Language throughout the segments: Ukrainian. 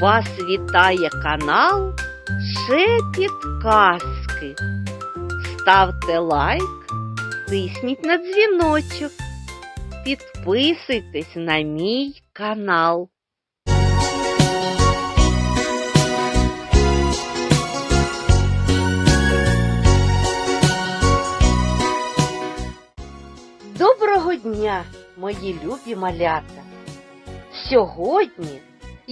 Вас вітає канал Шепіт Казки. Ставте лайк, тисніть на дзвіночок, підписуйтесь на мій канал. Доброго дня, мої любі малята! Сьогодні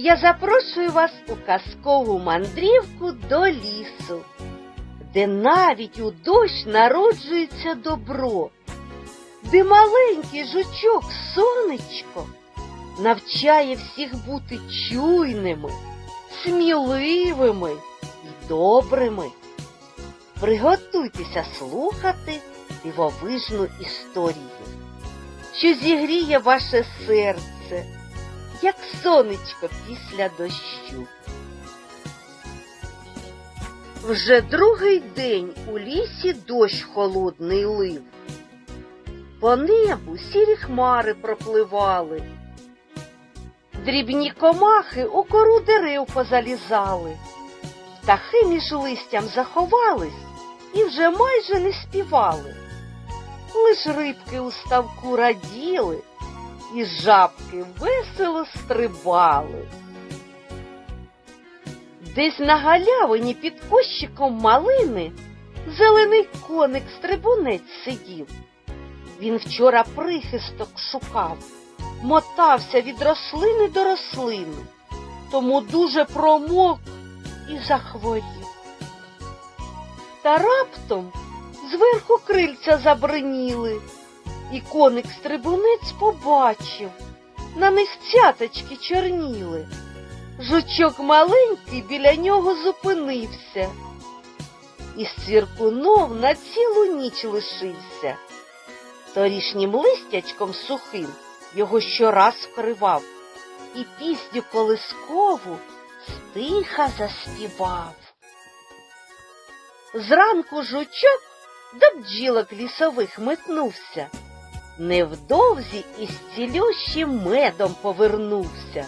я запрошую вас у казкову мандрівку до лісу, де навіть у дощ народжується добро, де маленький жучок сонечко навчає всіх бути чуйними, сміливими і добрими. Приготуйтеся слухати дивовижну історію, що зігріє ваше серце як сонечко після дощу. Вже другий день у лісі дощ холодний лив. По небу сірі хмари пропливали. Дрібні комахи у кору дерев позалізали, птахи між листям заховались і вже майже не співали. Лиш рибки у ставку раділи, і жабки весело стрибали. Десь на галявині під кущиком малини зелений коник стрибунець сидів. Він вчора прихисток шукав, мотався від рослини до рослини, тому дуже промок і захворів. Та раптом зверху крильця забриніли. І коник стрибунець побачив, на них цяточки чорніли. Жучок маленький біля нього зупинився, і з цвіркунов на цілу ніч лишився. Торішнім листячком сухим його щораз вкривав, і пісню колискову стиха заспівав. Зранку жучок до бджілок лісових метнувся. Невдовзі із цілющим медом повернувся.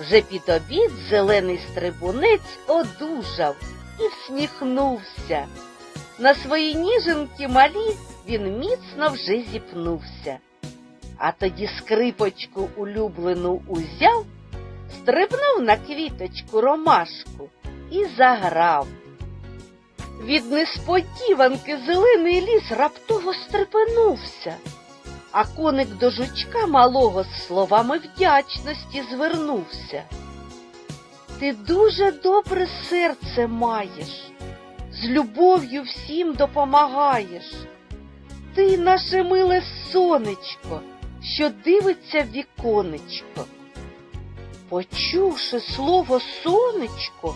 Вже під обід зелений стрибунець одужав і всміхнувся. На свої ніженки малі він міцно вже зіпнувся. А тоді скрипочку улюблену узяв, стрибнув на квіточку ромашку і заграв. Від несподіванки зелений ліс раптово стрепенувся, а коник до жучка малого з словами вдячності звернувся. Ти дуже добре серце маєш, з любов'ю всім допомагаєш. Ти наше миле сонечко, що дивиться в віконечко. Почувши слово сонечко,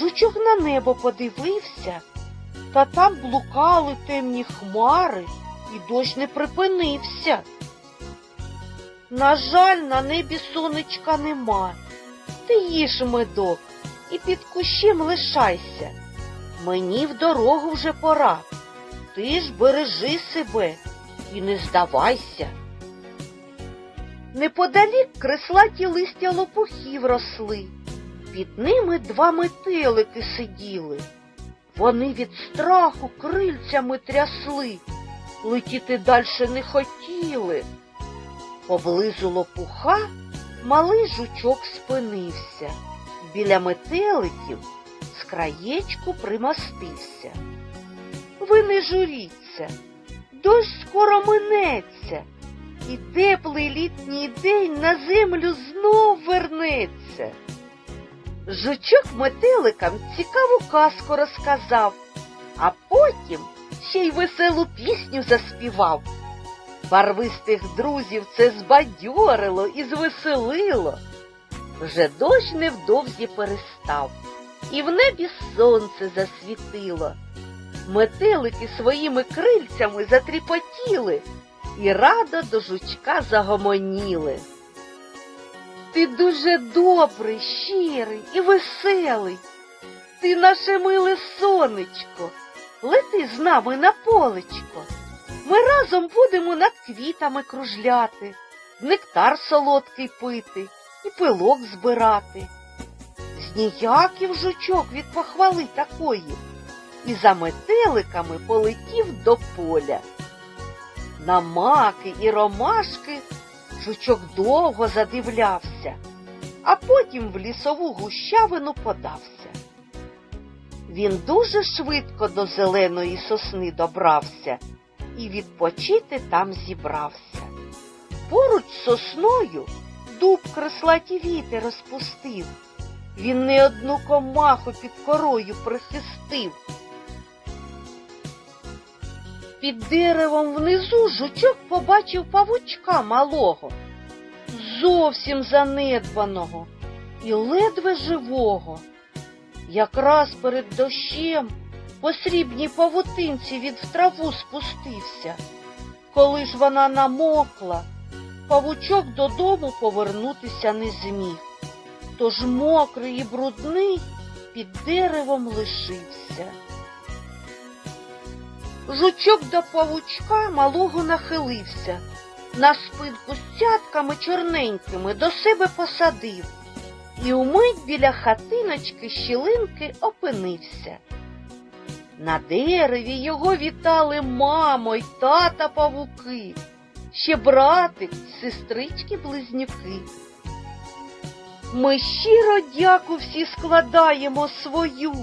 Жучок на небо подивився, та там блукали темні хмари, і дощ не припинився. На жаль, на небі сонечка нема. Ти їж медок і під кущем лишайся. Мені в дорогу вже пора. Ти ж бережи себе і не здавайся. Неподалік креслаті листя лопухів росли. Під ними два метелики сиділи. Вони від страху крильцями трясли, летіти дальше не хотіли. Поблизу лопуха малий жучок спинився. Біля метеликів з краєчку примостився. Ви не журіться, дощ скоро минеться, і теплий літній день на землю знов вернеться. Жучок метеликам цікаву казку розказав, а потім ще й веселу пісню заспівав. Барвистих друзів це збадьорило і звеселило. Вже дощ невдовзі перестав, і в небі сонце засвітило. Метелики своїми крильцями затріпотіли і радо до жучка загомоніли. Ти дуже добрий, щирий і веселий. Ти наше миле сонечко. Лети з нами на полечко. Ми разом будемо над квітами кружляти, нектар солодкий пити і пилок збирати. Зніяків жучок від похвали такої, і за метеликами полетів до поля. На маки і ромашки жучок довго задивлявся, а потім в лісову гущавину подався. Він дуже швидко до зеленої сосни добрався і відпочити там зібрався. Поруч з сосною дуб креслаті віти розпустив. Він не одну комаху під корою прихистив. Під деревом внизу жучок побачив павучка малого, зовсім занедбаного і ледве живого. Якраз перед дощем по срібній павутинці від траву спустився. Коли ж вона намокла, павучок додому повернутися не зміг. Тож мокрий і брудний під деревом лишився. Жучок до павучка малого нахилився, на спинку з цятками чорненькими до себе посадив і умить біля хатиночки щілинки опинився. На дереві його вітали мамо й тата павуки, ще братик, сестрички близнюки. Ми щиро дяку всі складаємо свою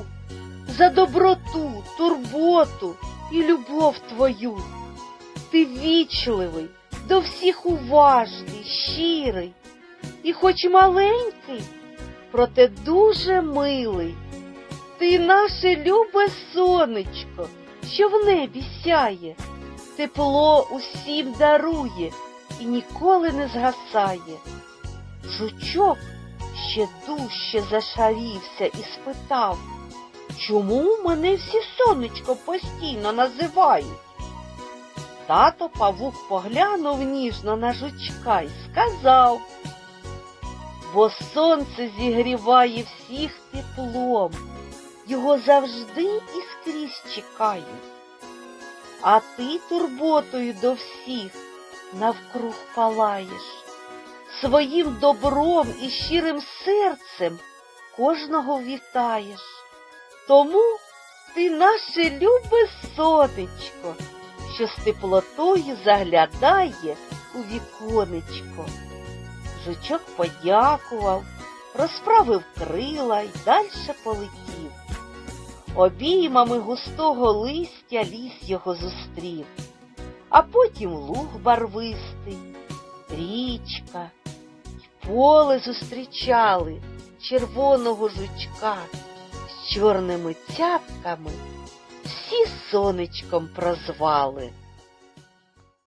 за доброту, турботу і любов твою. Ти вічливий, до всіх уважний, щирий, і хоч маленький, проте дуже милий. Ти наше любе сонечко, що в небі сяє, тепло усім дарує і ніколи не згасає. Жучок ще дужче зашарівся і спитав, чому мене всі сонечко постійно називають? Тато павук поглянув ніжно на жучка і сказав, бо сонце зігріває всіх теплом, його завжди і скрізь чекають. А ти турботою до всіх навкруг палаєш, своїм добром і щирим серцем кожного вітаєш. Тому ти наше любе сонечко, що з теплотою заглядає у віконечко. Жучок подякував, розправив крила й дальше полетів. Обіймами густого листя ліс його зустрів, а потім луг барвистий, річка й поле зустрічали червоного жучка з чорними цятками всі сонечком прозвали.